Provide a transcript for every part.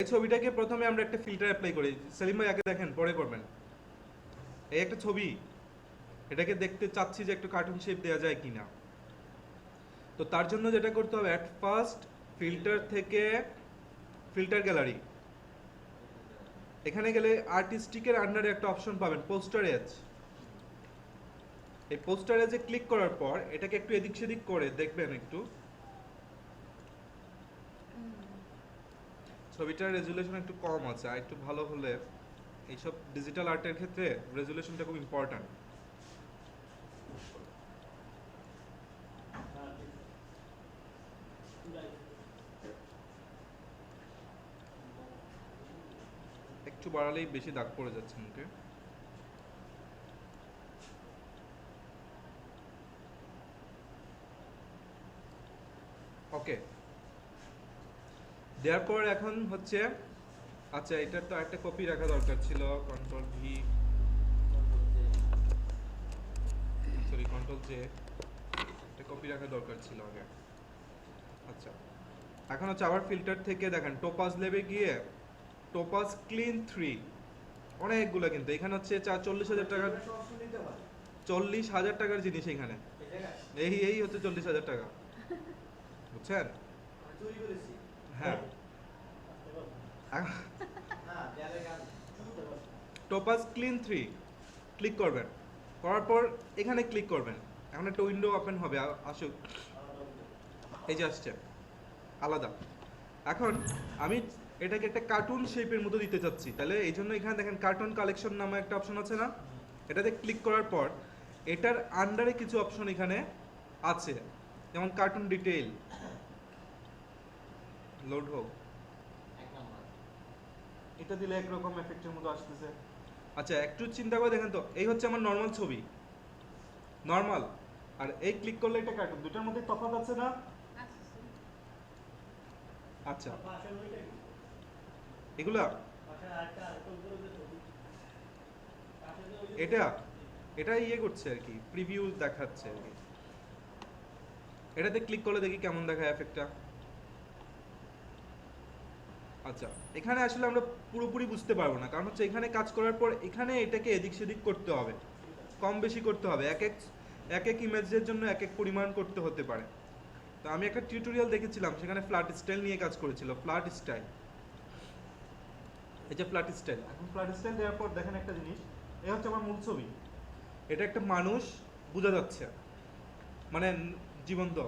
এই ছবিটাকে প্রথমে আমরা একটা ফিল্টার অ্যাপ্লাই করি। সেলিম ভাই, আগে দেখেন, পরে করবেন। এই একটা ছবি, এটাকে দেখতে চাচ্ছি যে একটু কার্টুন শেপ দেওয়া যায় কিনা। তো তার জন্য যেটা করতে হবে অ্যাট ফার্স্ট ফিল্টার থেকে ফিল্টার গ্যালারি এখানে গেলে আর্টিস্টিকের আন্ডারে একটা অপশন পাবেন পোস্টার এজ এই পোস্টার এজে ক্লিক করার পর, এটাকে একটু এদিক সেদিক করে, দেখবেন একটু। ছবিটার রেজুলেশন একটু কম আছে, আর একটু ভালো হলে এইসব ডিজিটাল আর্টের ক্ষেত্রে রেজুলেশনটা খুব ইম্পর্ট্যান্ট একটু বাড়ালেই বেশি দাগ পড়ে যাচ্ছে মুখে। ওকে দেওয়ার পর এখন হচ্ছে আচ্ছা এটার তো একটা কপি রাখা দরকার ছিল control V sorry control J একটা কপি রাখা দরকার ছিল আগে। আচ্ছা এখন হচ্ছে আবার ফিল্টার থেকে দেখেন টোপাস লেবে গিয়ে টোপাস ক্লিন থ্রি অনেকগুলো কিন্তু এখানে হচ্ছে চার চল্লিশ হাজার টাকার চল্লিশ হাজার টাকার জিনিস এখানে। এই এই হচ্ছে চল্লিশ হাজার টাকা বুঝছেন? হ্যাঁ। টোপাস ক্লিন থ্রি ক্লিক করবেন। করার পর এখানে ক্লিক করবেন। এখন একটা উইন্ডো ওপেন হবে আসুক। এই যে আসছে, আলাদা। এখন আমি এটাকে একটা কার্টুন শেপের মতো দিতে চাচ্ছি। তাহলে এই জন্য এখানে দেখেন কার্টুন কালেকশন নামে একটা অপশন আছে না? এটাতে ক্লিক করার পর এটার আন্ডারে কিছু অপশন এখানে আছে। যেমন কার্টুন ডিটেইল লোড হোক। এটা দিলে একরকম এফেক্টের মতো আসতেছে। আচ্ছা একটু চিন্তা করে দেখেন তো, এই হচ্ছে আমার নর্মাল ছবি। নর্মাল আর এই ক্লিক করলে এটা কার্টুন দুটার মধ্যে তফাৎ আছে না? আচ্ছা। এগুলা? এটা? এটা ইয়ে করছে আর কি প্রিভিউ দেখাচ্ছে আর কি। এটাতে ক্লিক করলে দেখি কেমন দেখায় এফেক্টটা আচ্ছা এখানে আসলে আমরা পুরোপুরি বুঝতে পারব না। কারণ হচ্ছে এখানে কাজ করার পর এখানে এটাকে এদিক সেদিক করতে হবে। কম বেশি করতে হবে। এক এক এক এক ইমেজের জন্য এক এক পরিমাণ করতে হতে পারে। তো আমি একটা টিউটোরিয়াল দেখেছিলাম, সেখানে ফ্ল্যাট স্টাইল নিয়ে কাজ করেছিল, ফ্ল্যাট স্টাইল। এই যে ফ্ল্যাট স্টাইল, এখন ফ্ল্যাট স্টাইল দেওয়ার পর দেখেন একটা জিনিস এই হচ্ছে আমার মূল ছবি। এটা একটা মানুষ, বোঝা যাচ্ছে। মানে জীবন্ত।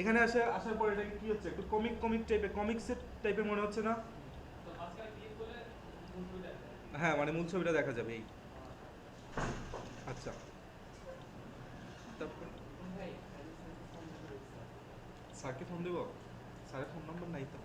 এখানে আসে, আসার পর এটা কি হচ্ছে, একটু কমিক কমিক টাইপের কমিক্সের টাইপের মনে হচ্ছে না? হ্যাঁ মানে মূল ছবিটা দেখা যাবে, এই। আচ্ছা। স্যারকে ফোন দেবো? স্যারের ফোন নাম্বার নাই তো।